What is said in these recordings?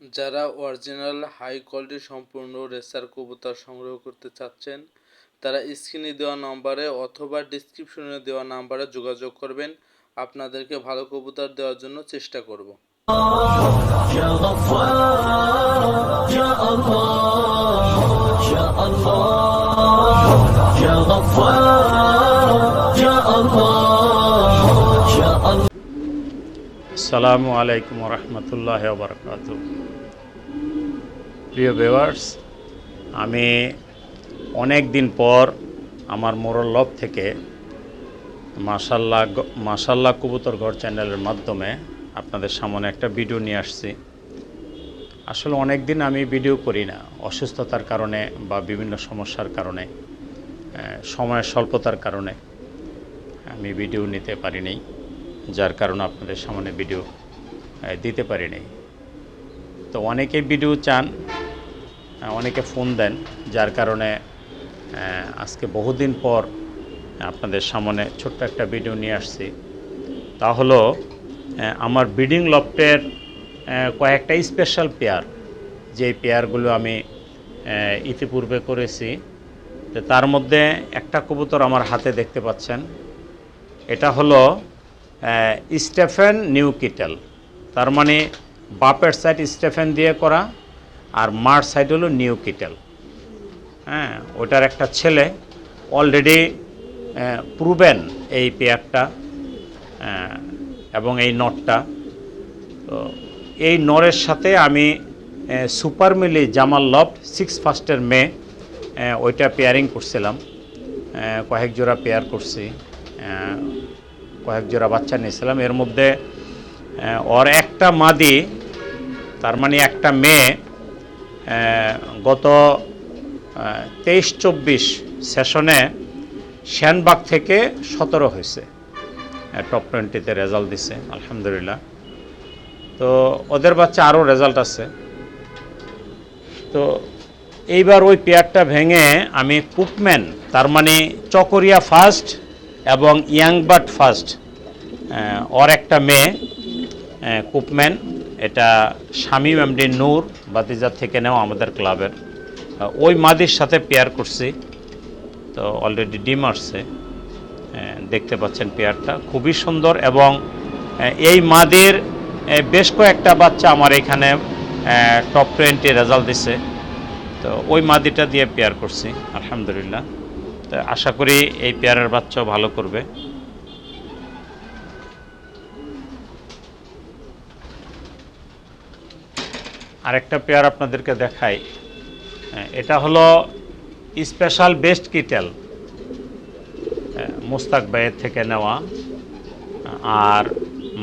যারা original, high quality সম্পূর্ণ racer কবুতর সংগ্রহ করতে চাচ্ছেন, তারা স্ক্রিনে দেওয়া নম্বরে অথবা ডিসক্রিপশনে দেওয়া নাম্বারে যোগাযোগ করবেন। আপনাদেরকে ভালো কবুতর দেওয়ার জন্য চেষ্টা করব। সালামু আলাইকুম রহমতুল্লাহ বারকাতুহ। প্রিয় ভিউয়ার্স আমি অনেক দিন পর আমার মোরল্লভ থেকে মাসাল্লাহ মাসাল্লাহ কবুতর ঘর চ্যানেলের মাধ্যমে আপনাদের সামনে একটা ভিডিও নিয়ে আসছি। আসলে অনেক দিন আমি ভিডিও করি না, অসুস্থতার কারণে বা বিভিন্ন সমস্যার কারণে সময়ের স্বল্পতার কারণে আমি ভিডিও নিতে পারিনি, যার কারণে আপনাদের সামনে ভিডিও দিতে পারিনি। তো অনেকে ভিডিও চান অনেকে ফোন দেন, যার কারণে আজকে বহুদিন পর আপনাদের সামনে ছোট্ট একটা ভিডিও নিয়ে আসছি। তা হলো আমার ব্রিডিং লফটের কয়েকটা স্পেশাল পেয়ার যে পেয়ারগুলো আমি ইতিপূর্বে করেছি। তো তার মধ্যে একটা কবুতর আমার হাতে দেখতে পাচ্ছেন। এটা হলো স্টেফেন নিউ কিটেল তার মানে বাপের সাইড স্টেফেন দিয়ে করা আর মার সাইড হলো নিউ কিটেল। হ্যাঁ ওটার একটা ছেলে অলরেডি প্রুভেন এই পেয়ারটা এবং এই নটটা। তো এই নরের সাথে আমি super Mili Jamal loft six ফার্স্টের মে ওইটা পেয়ারিং করছিলাম। কয়েক জোড়া পেয়ার করছি কয়েক জোড়া বাচ্চা নিয়েছিলাম। এর মধ্যে ওর একটা মাদি, তার মানে একটা মেয়ে গত তেইশ চব্বিশ সেশনে শ্যানবাগ থেকে সতেরো হয়েছে। টপ টোয়েন্টিতে রেজাল্ট দিছে, আলহামদুলিল্লাহ। তো ওদের বাচ্চা আরও রেজাল্ট আছে। তো এইবার ওই পেয়ারটা ভেঙে আমি কুকম্যান তার মানে চকরিয়া ফার্স্ট এবং ইয়াংবার্ট ফার্স্ট ওর একটা মেয়ে কুপম্যান। এটা শামীম এমডি নূর বাতিজার থেকে নেওয়া আমাদের ক্লাবের। ওই মাদির সাথে পেয়ার করছি। তো অলরেডি ডিম আসছে। দেখতে পাচ্ছেন পেয়ারটা খুবই সুন্দর এবং এই মাদির বেশ কয়েকটা বাচ্চা আমার এখানে টপ টোয়েন্টি রেজাল্ট দিছে। তো ওই মাদিটা দিয়ে পেয়ার করছি, আলহামদুলিল্লাহ। তো আশা করি এই পেয়ারের বাচ্চাও ভালো করবে। আরেকটা পেয়ার আপনাদেরকে দেখাই। হ্যাঁ, এটা হলো স্পেশাল বেস্ট কিটেল মুস্তাক ভাইয়ের থেকে নেওয়া। আর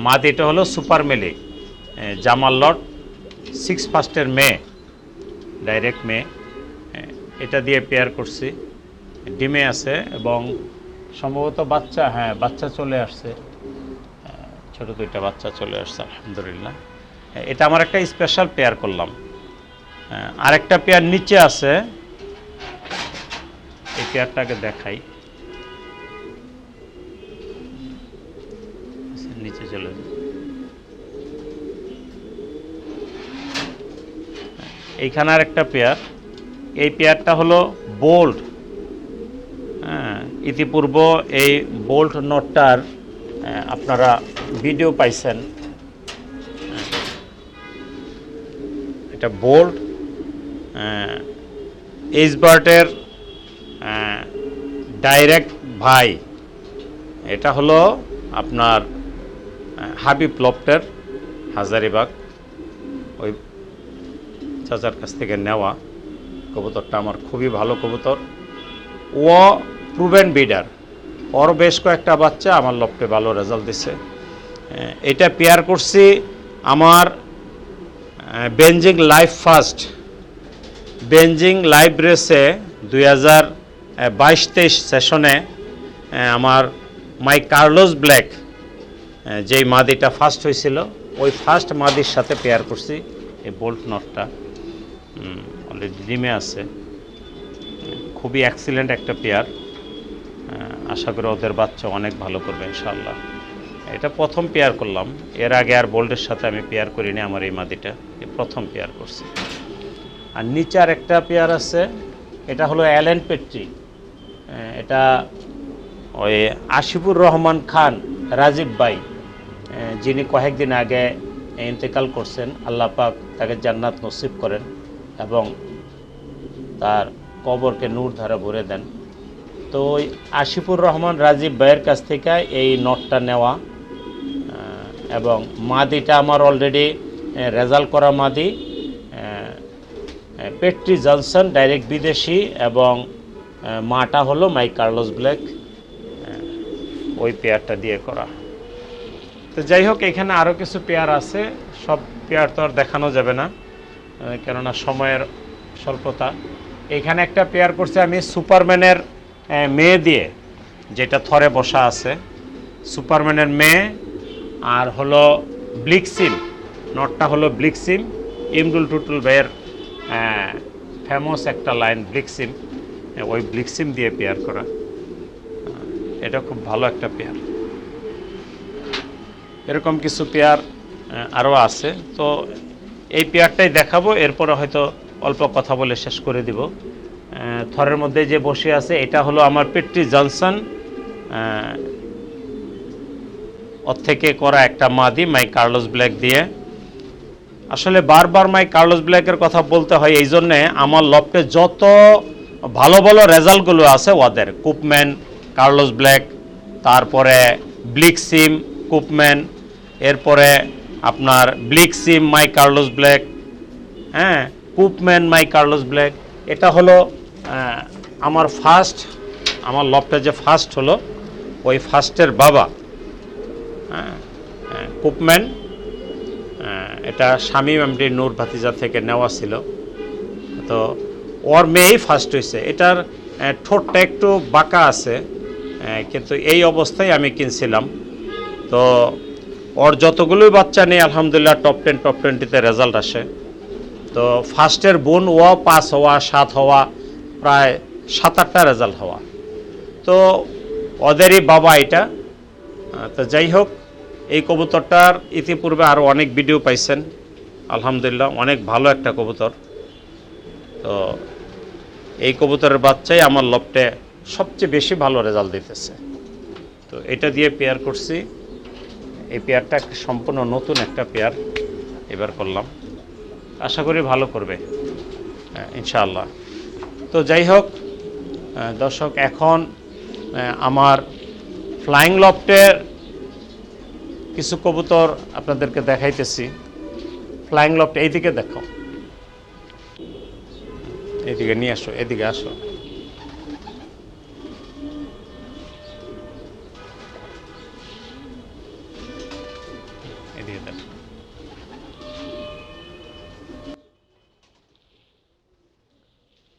মাদিটা হলো super Mili Jamal loft six ফার্স্টের মেয়ে ডাইরেক্ট মেয়ে। হ্যাঁ, এটা দিয়ে পেয়ার করছি। ডিমে আছে এবং সম্ভবত বাচ্চা হ্যাঁ বাচ্চা চলে আসছে। হ্যাঁ, ছোট দুইটা বাচ্চা চলে আসছে আলহামদুলিল্লাহ। হ্যাঁ, এটা আমার একটা স্পেশাল পেয়ার করলাম। আরেকটা পেয়ার নিচে আছে। এই পেয়ারটাকে দেখাই। আচ্ছা, নিচে চলে। এইখানে আর একটা পেয়ার এই পেয়ারটা হলো বোল্ট হ্যাঁ ইতিপূর্ব এই বোল্ট নটটার আপনারা ভিডিও পাইছেন। এটা বোল্ট এইচবার্টের ডাইরেক্ট ভাই। এটা হলো আপনার হাবিব লফটের হাজারিবাগ। ওই চাচার কাছ থেকে নেওয়া কবুতরটা আমার খুবই ভালো কবুতর। ও প্রুভেন বিডার ওর বেশ কয়েকটা বাচ্চা আমার লফটে ভালো রেজাল্ট দিছে। এটা পেয়ার করছি আমার বেঞ্জিং লাইফ ফার্স্ট। বেঞ্জিং লাইভ রেসে দুই হাজার বাইশ তেইশ সেশনে আমার মাই কার্লোস ব্ল্যাক যেই মাদিটা ফার্স্ট হয়েছিল, ওই ফার্স্ট মাদির সাথে পেয়ার করছি, এই বোল্ট নটটা। অলরেডি ডিমে আছে। খুবই অ্যাক্সিলেন্ট একটা পেয়ার। আশা করি ওদের বাচ্চা অনেক ভালো করবে ইনশাল্লাহ এটা প্রথম পেয়ার করলাম। এর আগে আর বোল্টের সাথে আমি পেয়ার করিনি আমার এই মাদিটা। প্রথম পেয়ার করছি। আর নিচে আর একটা পেয়ার আছে, এটা হলো অ্যালেন পেট্রি এটা ওই আশিফুর রহমান খান, রাজীব ভাই যিনি কয়েকদিন আগে ইন্তেকাল করছেন, আল্লাহ পাক তাকে জান্নাত নসিব করেন এবং তার কবরকে নূর ধারা ভরে দেন। তো ওই আশিফুর রহমান, রাজীব ভাইয়ের কাছ থেকে এই নটটা নেওয়া এবং মাদিটা আমার অলরেডি রেজাল্ট করা মাদি পেট্রি জনসন, ডাইরেক্ট বিদেশি এবং মাটা হলো মাই কার্লোস ব্ল্যাক ওই পেয়ারটা দিয়ে করা। তো যাই হোক, এখানে আরও কিছু পেয়ার আছে, সব পেয়ার তো আর দেখানো যাবে না কেননা সময়ের স্বল্পতা। এখানে একটা পেয়ার করছে আমি সুপারম্যানের মেয়ে দিয়ে, যেটা থরে বসা আছে। সুপারম্যানের মেয়ে আর হলো ব্লিকসিম নটটা হলো ব্লিকসিম ইমরুল টুটুল ভাইয়ের ফেমাস একটা লাইন ব্লিকসিম ওই ব্লিকসিম দিয়ে পেয়ার করা। এটা খুব ভালো একটা পেয়ার এরকম কিছু পেয়ার আরও আছে। তো এই পেয়ারটাই দেখাবো, এরপরে হয়তো অল্প কথা বলে শেষ করে দিব। থরের মধ্যে যে বসে আছে, এটা হলো আমার পেট্রি জনসন। ওর থেকে করা একটা মাদি, মাই কার্লোস ব্ল্যাক দিয়ে। আসলে বারবার মাই কার্লোস ব্ল্যাকের কথা বলতে হয় এই জন্যে আমার লপটে যত ভালো ভালো রেজাল্টগুলো আছে ওদের কুপম্যান কার্লোস ব্ল্যাক তারপরে ব্লিক সিম কুপম্যান এরপরে আপনার ব্লিক সিম মাই কার্লোস ব্ল্যাক হ্যাঁ কুপম্যান মাই কার্লোস ব্ল্যাক এটা হলো আমার ফার্স্ট আমার লপটা যে ফার্স্ট হলো ওই ফার্স্টের বাবা হ্যাঁ হ্যাঁ, কুপম্যান এটা শামীম এমডি নূর ভাতিজা থেকে নেওয়া ছিল। তো ওর মেয়েই ফার্স্ট হয়েছে এটার ঠোঁটটা একটু বাঁকা আছে কিন্তু এই অবস্থায় আমি কিনছিলাম। তো ওর যতগুলোই বাচ্চা নেই আলহামদুলিল্লাহ টপ টেন টপ টোয়েন্টিতে রেজাল্ট আসে। তো ফার্স্টের বোন ও পাস হওয়া, সাত হওয়া, প্রায় সাত, আটটা রেজাল্ট হওয়া। তো ওদেরই বাবা এটা। তো যাই হোক এই কবুতরটার ইতিপূর্বে আরও অনেক ভিডিও পাইছেন। আলহামদুলিল্লাহ অনেক ভালো একটা কবুতর। তো এই কবুতরের বাচ্চাই আমার লপটে সবচেয়ে বেশি ভালো রেজাল্ট দিতেছে। তো এটা দিয়ে পেয়ার করছি। এই পেয়ারটা সম্পূর্ণ নতুন একটা পেয়ার এবার করলাম। আশা করি ভালো করবে। হ্যাঁ, ইনশাআল্লাহ। তো যাই হোক দর্শক এখন আমার ফ্লাইং লফটের কিছু কবুতর আপনাদেরকে দেখাইতেছি। ফ্লাইং লফট এইদিকে দেখো। এইদিকে নিয়ে আসো এদিকে আসো। এদিকে দেখো।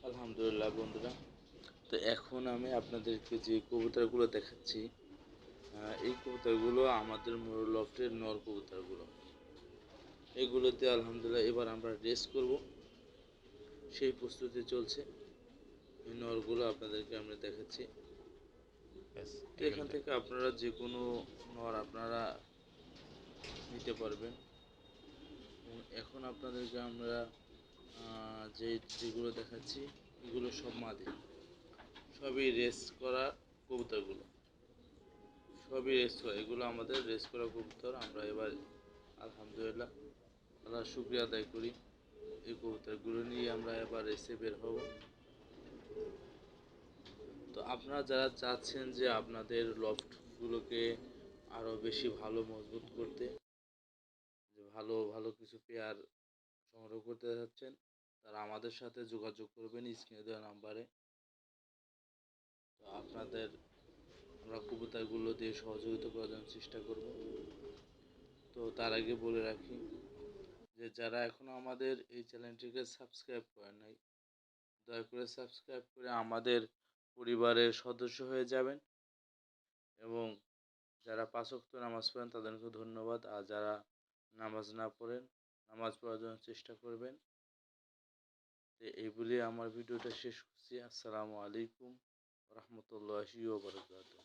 আলহামদুলিল্লাহ বন্ধুরা, তো এখন আমি আপনাদেরকে যে কবুতরগুলো দেখাচ্ছি এই কবুতরগুলো আমাদের মোরল লফটের নর কবুতরগুলো। এগুলোতে আলহামদুলিল্লাহ এবার আমরা রেস করব। সেই প্রস্তুতি চলছে। এই নরগুলো আপনাদেরকে আমরা দেখাচ্ছি। এখান থেকে আপনারা যে কোনো নর আপনারা নিতে পারবেন। এবং এখন আপনাদেরকে আমরা যে যেগুলো দেখাচ্ছি এগুলো সব মাদি। সবই রেস করা কবুতরগুলো। সবই রেস করা এগুলো আমাদের রেস করা কবুতর। আমরা এবার আলহামদুলিল্লাহ আল্লাহ শুক্রিয়া আদায় করি এই কবুতরগুলো নিয়ে আমরা এবার রেসে বের হব। তো আপনারা যারা চাচ্ছেন যে আপনাদের লফটগুলোকে আরও বেশি ভালো মজবুত করতে ভালো ভালো কিছু পেয়ার সংগ্রহ করতে যাচ্ছেন, তারা আমাদের সাথে যোগাযোগ করবেন স্ক্রিনে দেওয়া নাম্বারে। তো আপনাদের আমরা কবুতরগুলো দিয়ে সহযোগিতা করার জন্য চেষ্টা করব। তো তার আগে বলে রাখি যে যারা এখনও আমাদের এই চ্যানেলটিকে সাবস্ক্রাইব করে নাই, দয়া করে সাবস্ক্রাইব করে আমাদের পরিবারের সদস্য হয়ে যাবেন এবং যারা পাঁচক্ত নামাজ পড়েন তাদেরকে ধন্যবাদ। আর যারা নামাজ না পড়েন, নামাজ পড়ার জন্য চেষ্টা করবেন। এই বলে আমার ভিডিওটা শেষ করছি। আসসালামু আলাইকুম রহমতুল্লাহি ওবরাকাতুহ